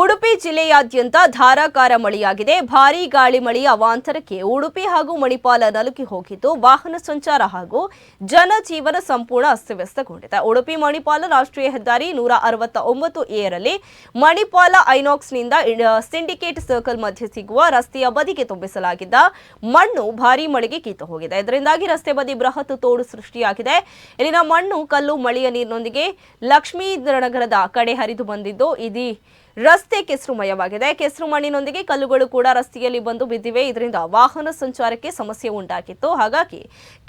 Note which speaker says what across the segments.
Speaker 1: ಉಡುಪಿ ಜಿಲ್ಲೆಯಾದ್ಯಂತ ಧಾರಾಕಾರ ಮಳೆಯಾಗಿದೆ. ಭಾರೀ ಗಾಳಿ ಮಳೆಯ ಅವಾಂತರಕ್ಕೆ ಉಡುಪಿ ಹಾಗೂ ಮಣಿಪಾಲ ನಲುಕಿ ಹೋಗಿದ್ದು, ವಾಹನ ಸಂಚಾರ ಹಾಗೂ ಜನಜೀವನ ಸಂಪೂರ್ಣ ಅಸ್ತವ್ಯಸ್ತಗೊಂಡಿದೆ. ಉಡುಪಿ ಮಣಿಪಾಲ ರಾಷ್ಟ್ರೀಯ ಹೆದ್ದಾರಿ ನೂರ ಅರವತ್ತ ಒಂಬತ್ತು ಎರಲ್ಲಿ ಮಣಿಪಾಲ ಐನಾಕ್ಸ್ನಿಂದ ಸಿಂಡಿಕೇಟ್ ಸರ್ಕಲ್ ಮಧ್ಯೆ ಸಿಗುವ ರಸ್ತೆಯ ಬದಿಗೆ ತುಂಬಿಸಲಾಗಿದ್ದ ಮಣ್ಣು ಭಾರೀ ಮಳೆಗೆ ಕೀತು ಹೋಗಿದೆ. ಇದರಿಂದಾಗಿ ರಸ್ತೆ ಬದಿ ಬೃಹತ್ ತೋಡು ಸೃಷ್ಟಿಯಾಗಿದೆ. ಇಲ್ಲಿನ ಮಣ್ಣು ಕಲ್ಲು ಮಳೆಯ ನೀರಿನೊಂದಿಗೆ ಲಕ್ಷ್ಮೀನಗರದ ಕಡೆ ಹರಿದು ಬಂದಿದ್ದು, ಇದೀ ರಸ್ತೆ ಕೆಸರುಮಯವಾಗಿದೆ ಕೆಸರು ಮಣ್ಣಿನೊಂದಿಗೆ ಕಲ್ಲುಗಳು ಕೂಡ ರಸ್ತೆಯಲ್ಲಿ ಬಂದು ಬಿದ್ದಿವೆ. ಇದರಿಂದ ವಾಹನ ಸಂಚಾರಕ್ಕೆ ಸಮಸ್ಯೆ ಉಂಟಾಗಿತ್ತು. ಹಾಗಾಗಿ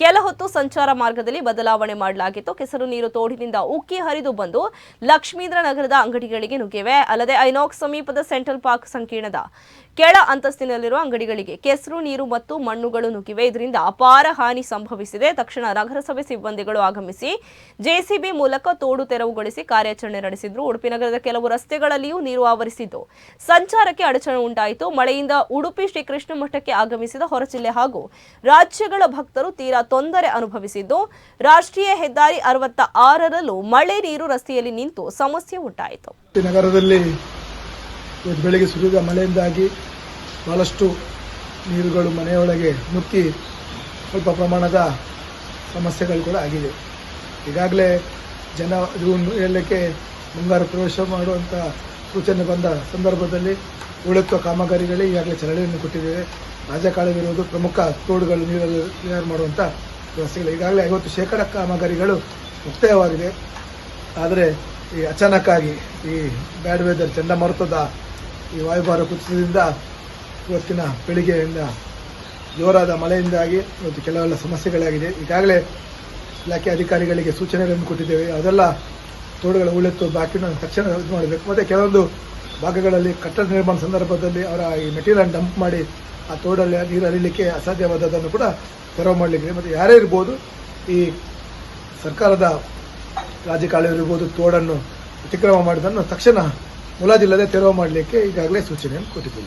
Speaker 1: ಕೆಲ ಹೊತ್ತು ಸಂಚಾರ ಮಾರ್ಗದಲ್ಲಿ ಬದಲಾವಣೆ ಮಾಡಲಾಗಿತ್ತು. ಕೆಸರು ನೀರು ತೋಡಿನಿಂದ ಉಕ್ಕಿ ಹರಿದು ಬಂದು ಲಕ್ಷ್ಮೀಂದ್ರ ನಗರದ ಅಂಗಡಿಗಳಿಗೆ ನುಗ್ಗಿವೆ. ಅಲ್ಲದೆ ಐನಾಕ್ಸ್ ಸಮೀಪದ ಸೆಂಟ್ರಲ್ ಪಾರ್ಕ್ ಸಂಕೀರ್ಣದ ಕೆಳ ಅಂತಸ್ತಿನಲ್ಲಿರುವ ಅಂಗಡಿಗಳಿಗೆ ಕೆಸರು ನೀರು ಮತ್ತು ಮಣ್ಣುಗಳು ನುಗ್ಗಿವೆ. ಇದರಿಂದ ಅಪಾರ ಹಾನಿ ಸಂಭವಿಸಿದೆ. ತಕ್ಷಣ ನಗರಸಭೆ ಸಿಬ್ಬಂದಿಗಳು ಆಗಮಿಸಿ ಜೆಸಿಬಿ ಮೂಲಕ ತೋಡು ತೆರವುಗೊಳಿಸಿ ಕಾರ್ಯಾಚರಣೆ ನಡೆಸಿದ್ರು. ಉಡುಪಿ ನಗರದ ಕೆಲವು ರಸ್ತೆಗಳಲ್ಲಿಯೂ ನೀರು ಆವರಿಸಿದ್ದು ಸಂಚಾರಕ್ಕೆ ಅಡಚಣೆ ಉಂಟಾಯಿತು. ಮಳೆಯಿಂದ ಉಡುಪಿ ಶ್ರೀಕೃಷ್ಣ ಮಠಕ್ಕೆ ಆಗಮಿಸಿದ ಹೊರಜಿಲ್ಲೆ ಹಾಗೂ ರಾಜ್ಯಗಳ ಭಕ್ತರು ತೀರಾ ತೊಂದರೆ ಅನುಭವಿಸಿದ್ದು. ರಾಷ್ಟ್ರೀಯ ಹೆದ್ದಾರಿ ಅರವತ್ತ ಆರರಲ್ಲೂ ಮಳೆ ನೀರು ರಸ್ತೆಯಲ್ಲಿ ನಿಂತು ಸಮಸ್ಯೆ ಉಂಟಾಯಿತು.
Speaker 2: ನಗರದಲ್ಲಿ ಬೆಳಗ್ಗೆ ಸುರಿದ ಮಳೆಯಿಂದಾಗಿ ಬಹಳಷ್ಟು ನೀರುಗಳು ಮನೆಯೊಳಗೆ ಮುಕ್ಕಿ ಸ್ವಲ್ಪ ಪ್ರಮಾಣದ ಸಮಸ್ಯೆಗಳು ಕೂಡ ಆಗಿದೆ. ಈಗಾಗಲೇ ಜನ ಜೂನ್ ಏಳಕ್ಕೆ ಮುಂಗಾರು ಪ್ರವೇಶ ಮಾಡುವಂಥ ಸೂಚನೆ ಬಂದ ಸಂದರ್ಭದಲ್ಲಿ ಉಳಿತು ಕಾಮಗಾರಿಗಳೇ ಈಗಾಗಲೇ ಚಲನೆಯನ್ನು ಕೊಟ್ಟಿದ್ದೇವೆ. ರಾಜಕಾಲವಿರುವುದು ಪ್ರಮುಖ ತೋಡುಗಳು ನೀರಲ್ಲಿ ತಯಾರು ಮಾಡುವಂಥ ವ್ಯವಸ್ಥೆಗಳು. ಈಗಾಗಲೇ ಐವತ್ತು ಶೇಕಡ ಕಾಮಗಾರಿಗಳು ಮುಕ್ತಾಯವಾಗಿದೆ. ಆದರೆ ಈ ಅಚಾನಕ್ಕಾಗಿ ಈ ಬ್ಯಾಡ್ ವೆದರ್ ಚಂಡಮಾರುತದ ಈ ವಾಯುಭಾರ ಕುಸಿತದಿಂದ ಇವತ್ತಿನ ಬೆಳಿಗ್ಗೆಯಿಂದ ಜೋರಾದ ಮಳೆಯಿಂದಾಗಿ ಇವತ್ತು ಕೆಲವೆಲ್ಲ ಸಮಸ್ಯೆಗಳಾಗಿದೆ. ಈಗಾಗಲೇ ಇಲಾಖೆ ಅಧಿಕಾರಿಗಳಿಗೆ ಸೂಚನೆಗಳನ್ನು ಕೊಟ್ಟಿದ್ದೇವೆ. ಅದೆಲ್ಲ ತೋಡುಗಳ ಉಳಿತು ಬಾಕಿನ ತಕ್ಷಣ ಇದು ಮಾಡಬೇಕು. ಮತ್ತು ಕೆಲವೊಂದು ಭಾಗಗಳಲ್ಲಿ ಕಟ್ಟಡ ನಿರ್ಮಾಣ ಸಂದರ್ಭದಲ್ಲಿ ಅವರ ಈ ಮೆಟೀರಿಯಲ್ ಡಂಪ್ ಮಾಡಿ ಆ ತೋಡಲ್ಲಿ ನೀರು ಹರಿಲಿಕ್ಕೆ ಅಸಾಧ್ಯವಾದದ್ದನ್ನು ಕೂಡ ತೆರವು ಮಾಡಲಿಕ್ಕೆ ಮತ್ತು ಯಾರೇ ಇರ್ಬೋದು, ಈ ಸರ್ಕಾರದ ರಾಜಕಾಲ ಇರ್ಬೋದು, ತೋಡನ್ನು ಅತಿಕ್ರಮ ಮಾಡಿದ್ದನ್ನು ತಕ್ಷಣ ಮುಲಾಜಿಲ್ಲದೆ ತೆರವು ಮಾಡಲಿಕ್ಕೆ ಈಗಾಗಲೇ ಸೂಚನೆಯನ್ನು ಕೊಟ್ಟಿದ್ದೀವಿ.